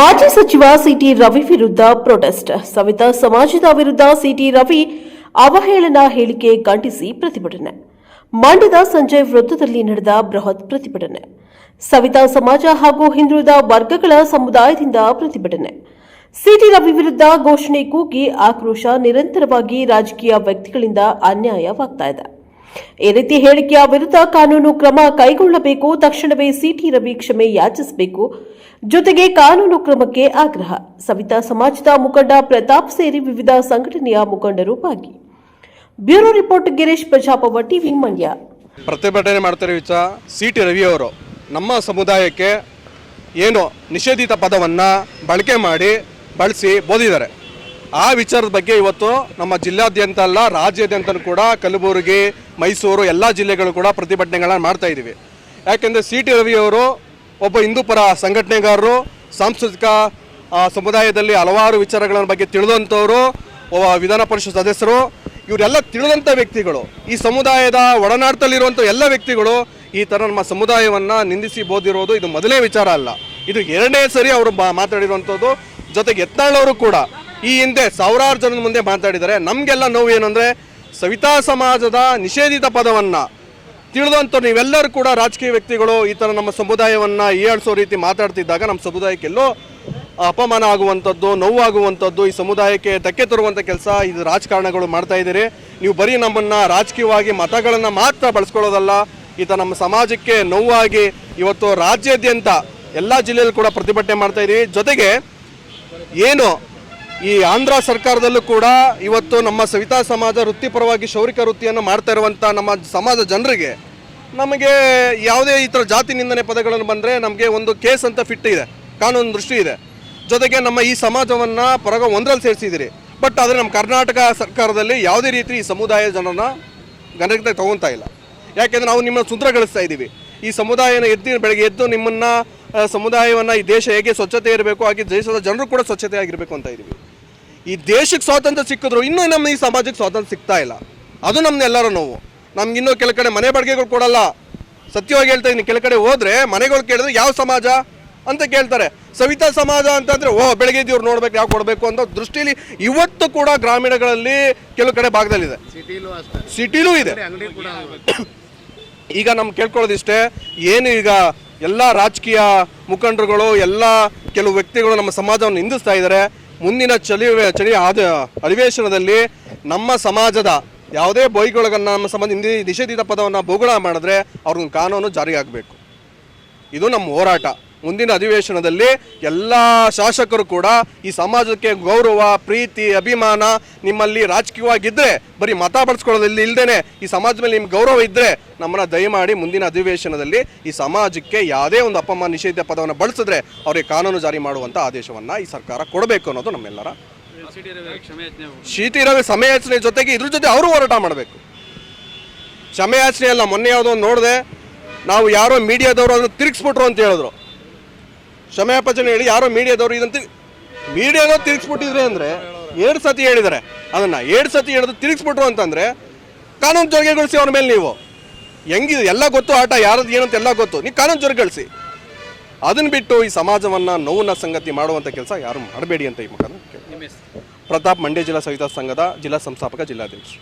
ಮಾಜಿ ಸಚಿವ ಸಿಟಿ ರವಿ ವಿರುದ್ಧ ಪ್ರೊಟೆಸ್ಟ್ ಸವಿತಾ ಸಮಾಜದ ವಿರುದ್ಧ ಸಿಟಿ ರವಿ ಅವಹೇಳನ ಹೇಳಿಕೆ ಖಂಡಿಸಿ ಪ್ರತಿಭಟನೆ. ಮಂಡ್ಯದ ಸಂಜಯ್ ವೃತ್ತದಲ್ಲಿ ನಡೆದ ಬೃಹತ್ ಪ್ರತಿಭಟನೆ. ಸವಿತಾ ಸಮಾಜ ಹಾಗೂ ಹಿಂದುಳಿದ ವರ್ಗಗಳ ಸಮುದಾಯದಿಂದ ಪ್ರತಿಭಟನೆ. ಸಿಟಿ ರವಿ ವಿರುದ್ಧ ಘೋಷಣೆ ಕೂಗಿ ಆಕ್ರೋಶ ನಿರಂತರವಾಗಿ ರಾಜಕೀಯ ವ್ಯಕ್ತಿಗಳಿಂದ ಅನ್ಯಾಯವಾಗ್ತಾ ಇದೆ. ಈ ರೀತಿ ಹೇಳಿಕೆಯ ವಿರುದ್ಧ ಕಾನೂನು ಕ್ರಮ ಕೈಗೊಳ್ಳಬೇಕು, ತಕ್ಷಣವೇ ಸಿಟಿ ರವಿ ಕ್ಷಮೆ ಯಾಚಿಸಬೇಕು ಜೊತೆಗೆ ಕಾನೂನು ಕ್ರಮಕ್ಕೆ ಆಗ್ರಹ. ಸವಿತಾ ಸಮಾಜದ ಮುಖಂಡ ಪ್ರತಾಪ್ ಸೇರಿ ವಿವಿಧ ಸಂಘಟನೆಯ ಮುಖಂಡರು ಭಾಗಿ. ಬ್ಯೂರೋ ರಿಪೋರ್ಟ್ ಗಿರೀಶ್, ಪ್ರಜಾಪವ ಟಿವಿ ಮಂಡ್ಯ. ಪ್ರತಿಭಟನೆ ಮಾಡ್ತಾರೆ ವಿಚಾರ ಸಿಟಿ ರವಿ ಅವರು. ನಮ್ಮ ಸಮುದಾಯಕ್ಕೆ ಏನು ನಿಷೇಧಿತ ಪದವನ್ನು ಬಳಕೆ ಮಾಡಿ, ಬಳಸಿ ಬೋದಿದ್ದಾರೆ ಆ ವಿಚಾರದ ಬಗ್ಗೆ ಇವತ್ತು ನಮ್ಮ ಜಿಲ್ಲಾದ್ಯಂತ ಅಲ್ಲ ರಾಜ್ಯಾದ್ಯಂತ ಕೂಡ ಕಲಬುರಗಿ, ಮೈಸೂರು ಎಲ್ಲ ಜಿಲ್ಲೆಗಳು ಕೂಡ ಪ್ರತಿಭಟನೆಗಳನ್ನ ಮಾಡ್ತಾ ಇದ್ದೀವಿ. ಯಾಕೆಂದರೆ ಸಿ ಟಿ ರವಿಯವರು ಒಬ್ಬ ಹಿಂದೂ ಪರ ಸಂಘಟನೆಗಾರರು, ಸಾಂಸ್ಕೃತಿಕ ಸಮುದಾಯದಲ್ಲಿ ಹಲವಾರು ವಿಚಾರಗಳ ಬಗ್ಗೆ ತಿಳಿದಂಥವರು ವಿಧಾನ ಪರಿಷತ್ ಸದಸ್ಯರು, ಇವರೆಲ್ಲ ತಿಳಿದಂಥ ವ್ಯಕ್ತಿಗಳು. ಈ ಸಮುದಾಯದ ಒಡನಾಟದಲ್ಲಿರುವಂಥ ಎಲ್ಲ ವ್ಯಕ್ತಿಗಳು ಈ ಥರ ನಮ್ಮ ಸಮುದಾಯವನ್ನು ನಿಂದಿಸಿ ಬೋದಿರೋದು ಇದು ಮೊದಲೇ ವಿಚಾರ ಅಲ್ಲ. ಇದು ಎರಡನೇ ಸರಿ ಅವರು ಮಾತಾಡಿರುವಂಥದ್ದು. ಜೊತೆಗೆ ಎತ್ತಾಳವರು ಕೂಡ ಈ ಹಿಂದೆ ಸಾವಿರಾರು ಜನದ ಮುಂದೆ ಮಾತಾಡಿದ್ದಾರೆ ನಮಗೆಲ್ಲ ನೋವು ಏನಂದರೆ ಸವಿತಾ ಸಮಾಜದ ನಿಷೇಧಿತ ಪದವನ್ನು ತಿಳಿದಂಥ ನೀವೆಲ್ಲರೂ ಕೂಡ ರಾಜಕೀಯ ವ್ಯಕ್ತಿಗಳು ಈ ಥರ ನಮ್ಮ ಸಮುದಾಯವನ್ನು ಹೀಯಾಳಿಸೋ ರೀತಿ ಮಾತಾಡ್ತಿದ್ದಾಗ ನಮ್ಮ ಸಮುದಾಯಕ್ಕೆಲ್ಲೋ ಅಪಮಾನ ಆಗುವಂಥದ್ದು ನೋವಾಗುವಂಥದ್ದು ಈ ಸಮುದಾಯಕ್ಕೆ ಧಕ್ಕೆ ತರುವಂಥ ಕೆಲಸ ಇದು ರಾಜಕಾರಣಗಳು ಮಾಡ್ತಾ ಇದ್ದೀರಿ. ನೀವು ಬರೀ ನಮ್ಮನ್ನು ರಾಜಕೀಯವಾಗಿ ಮತಗಳನ್ನು ಮಾತ್ರ ಬಳಸ್ಕೊಳ್ಳೋದಲ್ಲ ಈತ ನಮ್ಮ ಸಮಾಜಕ್ಕೆ ನೋವಾಗಿ ಇವತ್ತು ರಾಜ್ಯಾದ್ಯಂತ ಎಲ್ಲ ಜಿಲ್ಲೆಯಲ್ಲೂ ಕೂಡ ಪ್ರತಿಭಟನೆ ಮಾಡ್ತಾ ಇದ್ದೀವಿ ಜೊತೆಗೆ ಏನು ಈ ಆಂಧ್ರ ಸರ್ಕಾರದಲ್ಲೂ ಕೂಡ ಇವತ್ತು ನಮ್ಮ ಸವಿತಾ ಸಮಾಜ ವೃತ್ತಿಪರವಾಗಿ ಶೌರಿಕ ವೃತ್ತಿಯನ್ನು ಮಾಡ್ತಾ ಇರುವಂಥ ನಮ್ಮ ಸಮಾಜ ಜನರಿಗೆ ನಮಗೆ ಯಾವುದೇ ಈ ಥರ ಜಾತಿ ನಿಂದನೆ ಪದಗಳನ್ನು ಬಂದರೆ ನಮಗೆ ಒಂದು ಕೇಸ್ ಅಂತ ಫಿಟ್ ಇದೆ, ಕಾನೂನು ದೃಷ್ಟಿ ಇದೆ. ಜೊತೆಗೆ ನಮ್ಮ ಈ ಸಮಾಜವನ್ನು ಪರಗ ಒಂದರಲ್ಲಿ ಸೇರಿಸಿದಿರಿ ಬಟ್ ಆದರೆ ನಮ್ಮ ಕರ್ನಾಟಕ ಸರ್ಕಾರದಲ್ಲಿ ಯಾವುದೇ ರೀತಿ ಈ ಸಮುದಾಯ ಜನರನ್ನ ಗಣಕತೆ ತಗೊತಾ ಇಲ್ಲ. ಯಾಕೆಂದರೆ ನಾವು ನಿಮ್ಮನ್ನು ಸುಂದರಗೊಳಿಸ್ತಾ ಇದ್ದೀವಿ. ಈ ಸಮುದಾಯನ ಎದ್ದಿನ ಬೆಳಗ್ಗೆ ಎದ್ದು ನಿಮ್ಮನ್ನ ಸಮುದಾಯವನ್ನು ಈ ದೇಶ ಹೇಗೆ ಸ್ವಚ್ಛತೆ ಇರಬೇಕು, ಹಾಗೆ ದೇಶದ ಜನರು ಕೂಡ ಸ್ವಚ್ಛತೆ ಆಗಿರಬೇಕು ಅಂತ ಇದ್ದೀವಿ. ಈ ದೇಶಕ್ಕೆ ಸ್ವಾತಂತ್ರ್ಯ ಸಿಕ್ಕಿದ್ರು ಇನ್ನೂ ನಮ್ಮ ಈ ಸಮಾಜಕ್ಕೆ ಸ್ವಾತಂತ್ರ್ಯ ಸಿಗ್ತಾ ಇಲ್ಲ. ಅದು ನಮ್ದು ಎಲ್ಲರ ನೋವು. ನಮ್ಗಿನ್ನೂ ಕೆಲ ಕಡೆ ಮನೆ ಬಾಡಿಗೆಗಳು ಕೊಡಲ್ಲ. ಸತ್ಯವಾಗಿ ಹೇಳ್ತಾ ಇದ್ದೀನಿ ಕೆಲ ಕಡೆ ಹೋದ್ರೆ ಮನೆಗಳು ಕೇಳಿದ್ರೆ ಯಾವ ಸಮಾಜ ಅಂತ ಕೇಳ್ತಾರೆ. ಸವಿತಾ ಸಮಾಜ ಅಂತಂದರೆ ಓ ಬೆಳಗ್ಗೆ ಇವ್ರು ನೋಡ್ಬೇಕು ಯಾವ ಕೊಡಬೇಕು ಅಂತ ದೃಷ್ಟಿಲಿ ಇವತ್ತು ಕೂಡ ಗ್ರಾಮೀಣಗಳಲ್ಲಿ ಕೆಲವು ಕಡೆ ಭಾಗದಲ್ಲಿದೆ. ಸಿಟಿಲೂ ಇದೆ. ಈಗ ನಮ್ಗೆ ಕೇಳ್ಕೊಳ್ಳೋದಿಷ್ಟೇ ಏನು ಈಗ ಎಲ್ಲ ರಾಜಕೀಯ ಮುಖಂಡರುಗಳು ಎಲ್ಲ ಕೆಲವು ವ್ಯಕ್ತಿಗಳು ನಮ್ಮ ಸಮಾಜವನ್ನು ನಿಂದಿಸ್ತಾ ಇದ್ದಾರೆ. ಮುಂದಿನ ಚಳಿ ಚಳಿ ಆದ ಅಧಿವೇಶನದಲ್ಲಿ ನಮ್ಮ ಸಮಾಜದ ಯಾವುದೇ ಬೈಗಳನ್ನ ನಮ್ಮ ಸಂಬಂಧ ಹಿಂದಿ ನಿಷೇಧಿತ ಪದವನ್ನು ಬೋಗುಳ ಮಾಡಿದ್ರೆ ಅವ್ರಿಗೊಂದು ಕಾನೂನು ಜಾರಿಯಾಗಬೇಕು. ಇದು ನಮ್ಮ ಹೋರಾಟ. ಮುಂದಿನ ಅಧಿವೇಶನದಲ್ಲಿ ಎಲ್ಲ ಶಾಸಕರು ಕೂಡ ಈ ಸಮಾಜಕ್ಕೆ ಗೌರವ, ಪ್ರೀತಿ, ಅಭಿಮಾನ ನಿಮ್ಮಲ್ಲಿ ರಾಜಕೀಯವಾಗಿದ್ದರೆ ಬರೀ ಮತ ಬಳಸ್ಕೊಳ್ಳೋದಿಲ್ಲ ಇಲ್ಲದೇ ಈ ಸಮಾಜದ ಮೇಲೆ ನಿಮ್ಗೆ ಗೌರವ ಇದ್ದರೆ ನಮ್ಮನ್ನ ದಯಮಾಡಿ ಮುಂದಿನ ಅಧಿವೇಶನದಲ್ಲಿ ಈ ಸಮಾಜಕ್ಕೆ ಯಾವುದೇ ಒಂದು ಅಪಮಾನ, ನಿಷೇಧ ಪದವನ್ನು ಬಳಸಿದ್ರೆ ಅವರಿಗೆ ಕಾನೂನು ಜಾರಿ ಮಾಡುವಂಥ ಆದೇಶವನ್ನು ಈ ಸರ್ಕಾರ ಕೊಡಬೇಕು ಅನ್ನೋದು ನಮ್ಮೆಲ್ಲರ ಶೀತಿ ರವಿ ಸಮಯಾಚನೆ ಜೊತೆಗೆ ಇದ್ರ ಜೊತೆ ಅವರು ಹೋರಾಟ ಮಾಡಬೇಕು. ಕ್ಷಮೆಯಾಚನೆ ಅಲ್ಲ, ಮೊನ್ನೆ ಯಾವುದೋ ಒಂದು ನೋಡಿದೆ, ನಾವು ಯಾರೋ ಮೀಡಿಯಾದವರು ಅದನ್ನು ತಿರುಗಿಸ್ಬಿಟ್ರು ಅಂತ ಹೇಳಿದ್ರು. ಕ್ಷಮೆಯಾಪಚನೆ ಹೇಳಿ ಯಾರೋ ಮೀಡಿಯಾದವರು ಇದಂತ ಮೀಡಿಯಾದವ್ರು ತಿರುಗಿಸ್ಬಿಟ್ಟಿದ್ರೆ ಅಂದರೆ ಎರಡು ಸತಿ ಹೇಳಿದ್ದಾರೆ. ಅದನ್ನು ಎರಡು ಸತಿ ಹೇಳಿದ್ರು ತಿರುಗಿಸ್ಬಿಟ್ರು ಅಂತಂದರೆ ಕಾನೂನು ಜೊರಿಗೆಗೊಳಿಸಿ ಅವ್ರ ಮೇಲೆ ನೀವು. ಹೆಂಗಿದೆ? ಎಲ್ಲ ಗೊತ್ತು ಆಟ ಯಾರದ್ದು ಏನಂತ ಎಲ್ಲ ಗೊತ್ತು. ನೀವು ಕಾನೂನು ಜೊರಿಗೆಗೊಳಿಸಿ ಅದನ್ನು ಬಿಟ್ಟು ಈ ಸಮಾಜವನ್ನು ನೋವಿನ ಸಂಗತಿ ಮಾಡುವಂಥ ಕೆಲಸ ಯಾರು ಮಾಡಬೇಡಿ ಅಂತ ಈ ಮುಖಾಂತರ ಪ್ರತಾಪ್ ಮಂಡ್ಯ ಜಿಲ್ಲಾ ಸವಿತಾ ಸಂಘದ ಜಿಲ್ಲಾ ಸಂಸ್ಥಾಪಕ ಜಿಲ್ಲಾಧ್ಯಕ್ಷರು.